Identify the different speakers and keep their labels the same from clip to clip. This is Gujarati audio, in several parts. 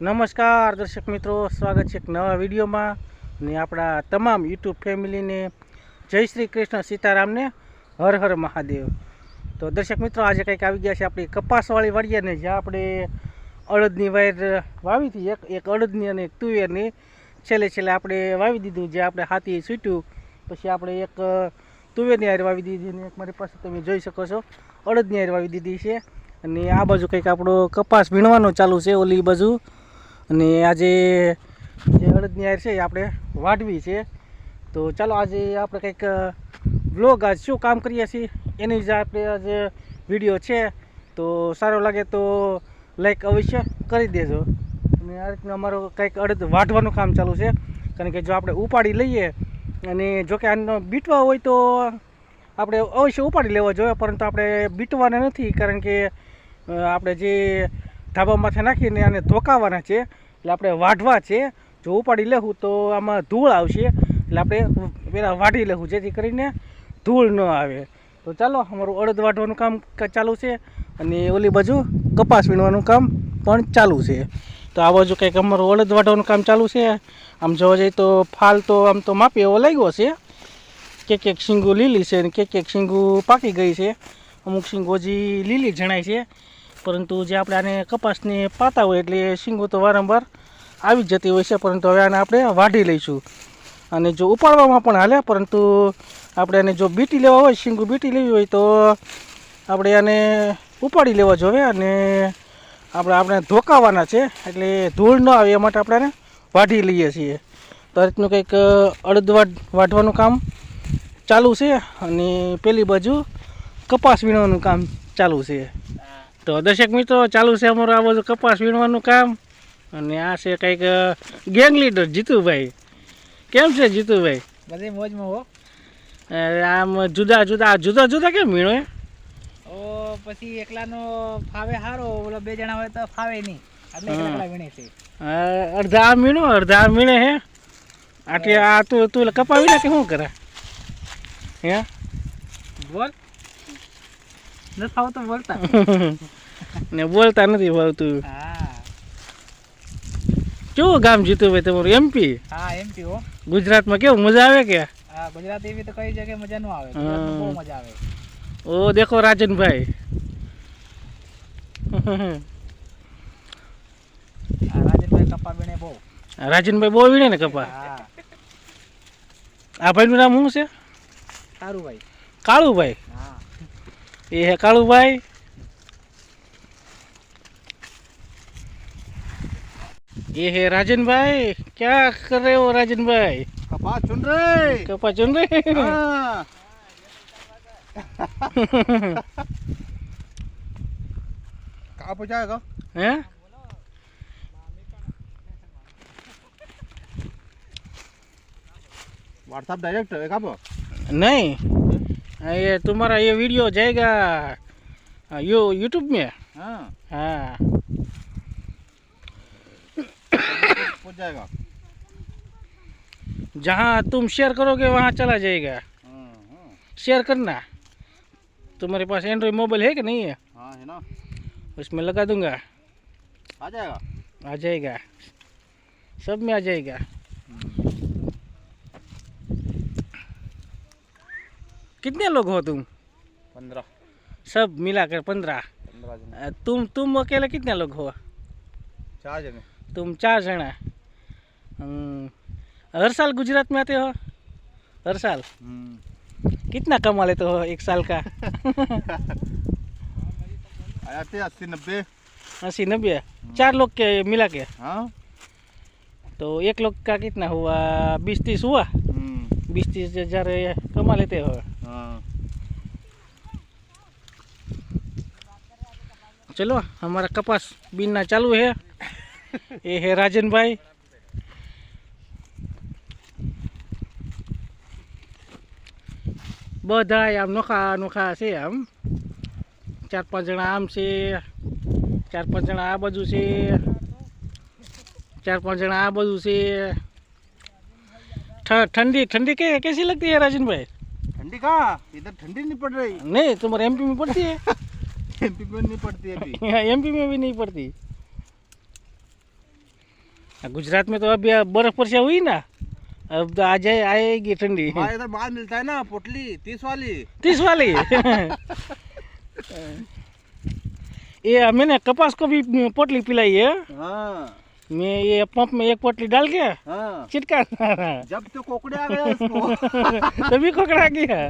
Speaker 1: નમસ્કાર, દર્શક મિત્રો, સ્વાગત છે એક નવા વિડીયોમાં. ને આપણા તમામ યુટ્યુબ ફેમિલીને જય શ્રી કૃષ્ણ સીતારામને, હર હર મહાદેવ. તો દર્શક મિત્રો, આજે કંઈક આવી ગયા છે આપણી કપાસવાળી વાડીએ ને જ્યાં આપણે અડદની વાયર વાવી હતી. એક એક અડદની અને એક તુવેરની. છેલ્લે છેલ્લે આપણે વાવી દીધું, જે આપણે હાથી છૂટ્યું પછી આપણે એક તુવેરની હાર વાવી દીધી અને એક મારી પાસે તમે જોઈ શકો છો. અડદની હાર વાવી દીધી છે. અને આ બાજુ કંઈક આપણો કપાસ વીણવાનો ચાલુ છે, ઓલી બાજુ. અને આજે જે અડદની આયર છે એ આપણે વાઢવી છે. તો ચાલો આજે આપણે કંઈક બ્લોગ આજ શું કામ કરીએ છીએ એની જ આપણે આજે વીડિયો છે. તો સારો લાગે તો લાઈક અવશ્ય કરી દેજો. અને આ રીતનું અમારું કંઈક અડદ વાઢવાનું કામ ચાલુ છે. કારણ કે જો આપણે ઉપાડી લઈએ અને જો કે આનો બીટવા હોય તો આપણે અવશ્ય ઉપાડી લેવો જોઈએ, પરંતુ આપણે બીટવાના નથી. કારણ કે આપણે જે ધાબામાંથી નાખીને આને ધોકાવાના છે. એટલે આપણે વાઢવા છે. જો ઉપાડી લેવું તો આમાં ધૂળ આવશે. એટલે આપણે પહેલાં વાઢી લેવું જેથી કરીને ધૂળ ન આવે. તો ચાલો, અમારું અડદ વાઢવાનું કામ ચાલુ છે અને ઓલી બાજુ કપાસ વીણવાનું કામ પણ ચાલુ છે. તો આ બાજુ કંઈક અમારું અડદ વાઢવાનું કામ ચાલુ છે. આમ જોવા જઈએ તો ફાલ તો આમ તો માપી એવો લાગ્યો છે. કેક એક શીંગું લીલી છે અને કેક એક શીંગું પાકી ગઈ છે. અમુક શીંગો હજી લીલી જણાય છે. પરંતુ જે આપણે આને કપાસની પાતા હોય એટલે શીંગો તો વારંવાર આવી જતી હોય છે, પરંતુ હવે આને આપણે વાઢી લઈશું. અને જો ઉપાડવામાં પણ હાલે, પરંતુ આપણે આને જો બીટી લેવા હોય, શીંગું બીટી લેવી હોય, તો આપણે આને ઉપાડી લેવા જોઈએ અને આપણે આપણે ધોકાવાના છે, એટલે ધૂળ ન આવે એ માટે આપણે આને વાઢી લઈએ છીએ. તો રીતનું કંઈક અડદવા વાઢવાનું કામ ચાલુ છે, અને પેલી બાજુ કપાસ વીણવાનું કામ ચાલુ છે. તો દર્શક મિત્રો ચાલુ છે અમારું આ બધું કપાસ વીણવાનું કામ. અને આ છે કંઈક ગેંગ લીડર જીતુભાઈ. કેમ છે જીતુભાઈ?
Speaker 2: બધી મોજમાં હો.
Speaker 1: આમ જુદા જુદા જુદા જુદા કેમ વીણો એ
Speaker 2: ઓ પછી એકલાનો ફાવે સારો ઓલો બે જણા હોય તો ફાવે નહીં.
Speaker 1: અડધા આમ વીણો અડધા આમ વીણે હે? આટલે આ તું તું કપાવી નાખે શું કરે? હે?
Speaker 2: બોલ. ન થાવ તો બોલતા.
Speaker 1: ને બોલતા નથી ભાવતું કેવું ગામ જીતુભાઈ તમારું? એમપી
Speaker 2: હા એમપી હો.
Speaker 1: ગુજરાતમાં કેવું મજા આવે કે?
Speaker 2: હા ગુજરાત એવી તો કઈ જગ્યાએ મજા ન આવે. બહુ મજા આવે.
Speaker 1: ઓ દેખો રાજનભાઈ.
Speaker 2: રાજનભાઈ કપા વીણે બહુ.
Speaker 1: રાજનભાઈ બહુ વીણે ને કપા?
Speaker 2: હા.
Speaker 1: આ ભાઈનું નામ શું છે? કાળુભાઈ?
Speaker 2: હા.
Speaker 1: એ હે કાળુભાઈ? ये है राजन भाई। क्या कर रहे हो राजन भाई?
Speaker 3: कपास चुन रहे।
Speaker 1: कपा चुन रहे हैं?
Speaker 3: हाँ। कहाँ पहुँचाएगा?
Speaker 1: हैं?
Speaker 3: व्हाट्सएप डायरेक्ट है कहाँ
Speaker 1: नहीं। ये तुम्हारा ये वीडियो जाएगा हाँ, यो यूट्यूब में?
Speaker 3: हाँ।
Speaker 1: हाँ।
Speaker 3: जाएगा।
Speaker 1: जहाँ तुम शेयर करोगे वहाँ चला जाएगा।
Speaker 3: हाँ हाँ
Speaker 1: शेयर करना। तुम्हारे पास एंड्रॉइड मोबाइल है कि नहीं है?
Speaker 3: हाँ है ना।
Speaker 1: उसमें लगा दूँगा।
Speaker 3: आ जाएगा।
Speaker 1: आ जाएगा। सब में आ जाएगा। कितने लोग हो तुम?
Speaker 3: पंद्रह।
Speaker 1: सब मिलाकर पंद्रह।
Speaker 3: पंद्रह
Speaker 1: तुम तुम अकेले कितने लोग हो?
Speaker 3: चार जने।
Speaker 1: तुम चार जना। हम्म, हर साल गुजरात में आते हो? हर साल? कितना कमा लेते हो एक साल का?
Speaker 3: आया थे अस्सी नब्बे।
Speaker 1: अस्सी नब्बे? चार लोग के मिला के?
Speaker 3: हाँ।
Speaker 1: तो एक लोग का कितना हुआ? बीस तीस हुआ?
Speaker 3: हम्म,
Speaker 1: बीस तीस हज़ार कमा लेते हो?
Speaker 3: हाँ।
Speaker 1: चलो हमारा कपास बीनना चालू है। ये है राजन भाई। બધા આમ નોખા નોખા છે આમ ચાર પાંચ જણા આમ છે ચાર પાંચ જણા આ બાજુ છે ચાર પાંચ જણા આ બાજુ છે ઠ- ठंडी ठंडी के कैसी लगती है राजन भाई
Speaker 3: ठंडी कहाँ इधर ठंडी नहीं पड़ रही
Speaker 1: नहीं तुम्हारे एमपी में पड़ती है
Speaker 3: एमपी में नहीं पड़ती अभी
Speaker 1: यहाँ एमपी में भी नहीं पड़ती गुजरात में तो अभी बर्फ वर्षा हुई ना अब तो आ जाए आएगी ठंडी।
Speaker 3: हमारे इधर बाहर मिलता है ना पोटली तीस वाली।
Speaker 1: तीस वाली? ये मैंने कपास को भी पोटली पिलाई है।
Speaker 3: हाँ।
Speaker 1: मैं ये पंप में एक पोटली डाल के
Speaker 3: हाँ।
Speaker 1: छिटका
Speaker 3: जब तो कोकड़े आ उसको।
Speaker 1: तभी कोकड़ा गया।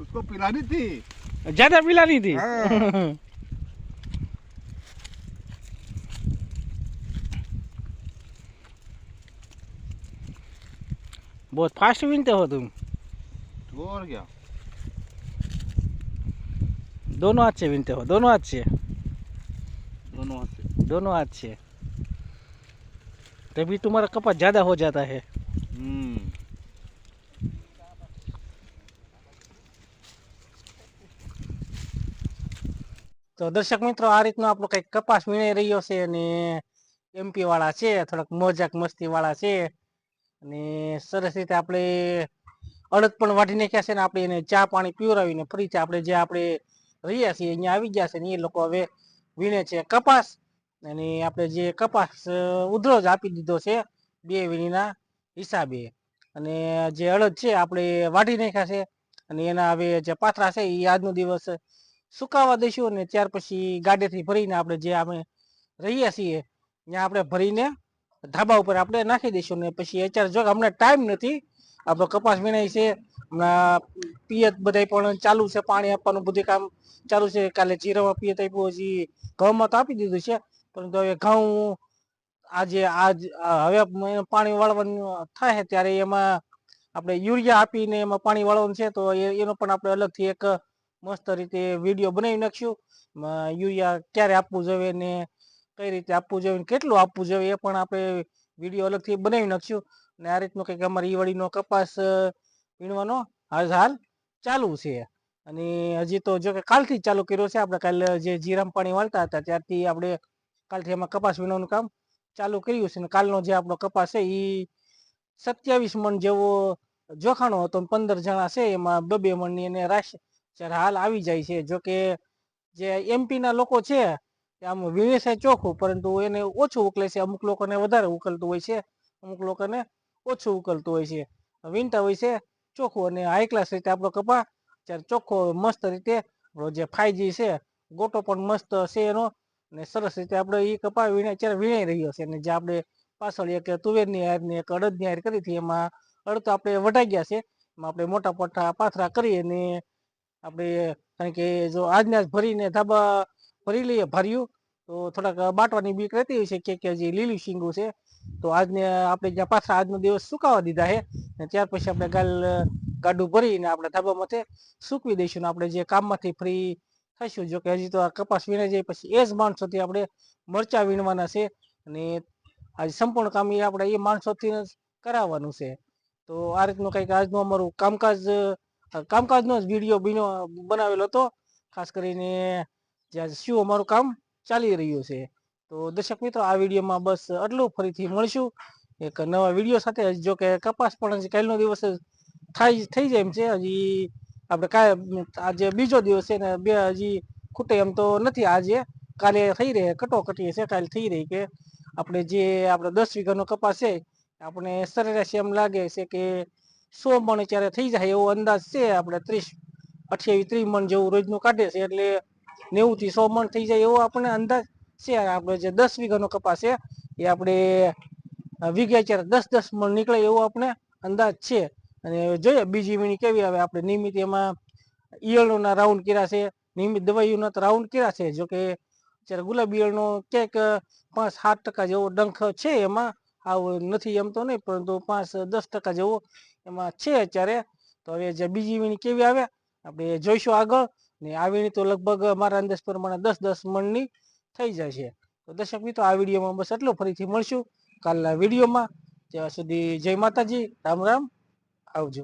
Speaker 3: उसको पिलानी थी।
Speaker 1: ज़्यादा पिलानी थी।
Speaker 3: हाँ।
Speaker 1: बहुत फास्ट विनते हो तुम
Speaker 3: और क्या
Speaker 1: दोनों हाथ से विनते हो दोनों हाथ से
Speaker 3: दोनों हाथ से
Speaker 1: दोनों हाथ से तभी तुम्हारा कपास ज़्यादा हो जाता है
Speaker 3: हम्म
Speaker 1: તો દર્શક મિત્રો આ રીતનો આપણો કંઈક કપાસ વીણાઈ રહ્યો છે અને એમપી વાળા છે થોડાક મોજાક મસ્તી વાળા છે અને સરસ રીતે આપણે અડદ પણ વાઢી નાખ્યા છે ને આપણે એને ચા પાણી પીવરાવીને ફરીથી આપણે જે આપણે રહ્યા છીએ, અહીંયા આવી ગયા છે ને એ લોકો હવે વીણે છે કપાસ. અને આપણે જે કપાસ ઉધરોજ આપી દીધો છે બે વીણીના હિસાબે. અને જે અડદ છે આપણે વાઢી નાખ્યા છે અને એના હવે જે પાથરા છે એ આજનો દિવસ સુકાવા દઈશું અને ત્યાર પછી ગાડીથી ભરીને આપણે જે આપણે રહીએ છીએ, ત્યાં આપણે ભરીને ધાબા ઉપર આપણે નાખી દઈશું ને પછી અત્યારે જો હમણાં ટાઈમ નથી. આપણો કપાસ વીણાય છે. હમણાં પિયત બધાય પણ ચાલુ છે, પાણી આપવાનું બધું કામ ચાલુ છે. કાલે જીરામાં પિયત આપ્યું, હજી ઘઉંમાં તો આપી દીધું છે. પરંતુ હવે ઘઉં આજે આજ, હવે પાણી વાળવાનું થાય ત્યારે એમાં આપણે યુરિયા આપીને એમાં પાણી વાળવાનું છે તો એનો પણ આપણે અલગથી એક મસ્ત રીતે વીડિયો બનાવી નાખશું. યુરિયા ક્યારે આપવું જોઈએ ને કઈ રીતે આપવું જોઈએ કેટલું આપવું જોઈએ એ પણ આપણે વીડિયો અલગથી બનાવી નાખશું ને આ રીતનો કંઈક અમારે ઈવાડીનો કપાસ વીણવાનો હાલ હાલ ચાલુ છે. અને હજી તો જો કે કાલથી ચાલુ કર્યો છે. આપણે કાલે જે જીરામ પાણી વાળતા હતા ત્યારથી આપણે કાલથી એમાં કપાસ વીણવાનું કામ ચાલુ કર્યું છે. ને કાલનો જે આપણો કપાસ છે એ સત્યાવીસ મણ જેવો જોખાણો હતો. પંદર જણા છે એમાં બબે મણની એને રાશ જ્યારે હાલ આવી જાય છે. જોકે જે એમપીના લોકો છે આમ છે ચોખ્ખું, પરંતુ એને ઓછું ઉકલે છે. અમુક લોકોને વધારે ઉકલતું હોય છે. અમુક લોકોને ઓછું ઉકલતું હોય છે. વીણતા હોય છે ચોખ્ખું અને હાઈ ક્લાસ રીતે આપણો કપા ત્યારે ચોખ્ખો મસ્ત રીતે જે ફાઈજી છે, ગોટો પણ મસ્ત છે એનો. અને સરસ રીતે આપણે એ કપા વીણે અત્યારે વીણાઈ રહ્યો છે. અને જે આપણે પાછળ એક તુવેરની હાર એક અડદની હાર કરી હતી, એમાં અડદ આપણે વઢાઈ ગયા છે. એમાં આપણે મોટા મોટા પાથરા કરી અને આપણે, કારણ કે જો આજના જ ભરીને ધાબા ભરી લઈએ ભર્યું. તો થોડાક બાટવાની બીક રહેતી હોય છે કે કે હજી લીલી શીંગું છે, તો આજને આપણે જ્યાં પાછા આજનો દિવસ સુકાવા દીધા છે, ને ત્યાર પછી આપણે ગાલ, ગાડું ભરીને આપણે ધાબા માથે સૂકવી દઈશું આપણે જે કામમાંથી ફ્રી થઈશું, જો કે હજી તો આ કપાસ વીણાઈ જાય પછી એ જ માણસોથી આપણે મરચા વીણવાના છે, અને આજે સંપૂર્ણ કામ એ આપણે એ માણસોથી જ કરાવવાનું છે. તો આ રીતનું કંઈક આજનું અમારું કામકાજ, કામકાજનો જ વીડિયો બીનો બનાવેલો હતો, ખાસ કરીને જ્યાં શું અમારું કામ ચાલી રહ્યું છે. તો દર્શક મિત્રો, આ વિડીયોમાં બસ આટલું. ફરીથી મળશું એક નવા વીડિયો સાથે. જો કે કપાસ પણ કાલનો દિવસ થાય, થઈ જાય એમ છે. હજી આપણે કાંઈ આજે બીજો દિવસ છે ને બે હજી ખૂટે એમ તો નથી આજે. કાલે થઈ રહે, કટોકટી છે, કાલે થઈ રહી કે આપણે જે આપણે દસ વીઘાનો કપાસ છે, આપણે સરેરાશ એમ લાગે છે કે સો મણ ત્યારે થઈ જાય એવો અંદાજ છે. આપણે ત્રીસ અઠ્યાવીસ ત્રીસ મણ જેવું રોજનું કાઢે છે. એટલે નેવું થી સો મણ થઈ જાય એવો આપણને અંદાજ છે. આપણે જે દસ વીઘાનો કપાસ છે, એ આપણે વીઘા અત્યારે દસ દસ મણ નીકળે એવો આપણે અંદાજ છે. અને જોઈએ, બીજી વીણી કેવી આવે? આપણે નિયમિત એમાં ઈયળોના રાઉન્ડ કર્યા છે, નિયમિત દવાઈઓના તો રાઉન્ડ કર્યા છે. જોકે અત્યારે ગુલાબી ઈયળનો ક્યાંક પાંચ સાત ટકા જેવો ડંખ છે એમાં. આવું નથી એમ તો નહીં, પરંતુ પાંચ દસ ટકા જેવો એમાં છે અત્યારે. તો હવે જે બીજી વીણી કેવી આવે? આપણે જોઈશું આગળ. ને આ વીણી તો લગભગ મારા અંદાજ પ્રમાણે દસ દસ મણની થઈ જાય છે. તો દર્શક મિત્રો, આ વિડીયોમાં બસ એટલું. ફરીથી મળશું કાલના વિડીયોમાં. ત્યાં સુધી જય માતાજી. રામ રામ. આવજો.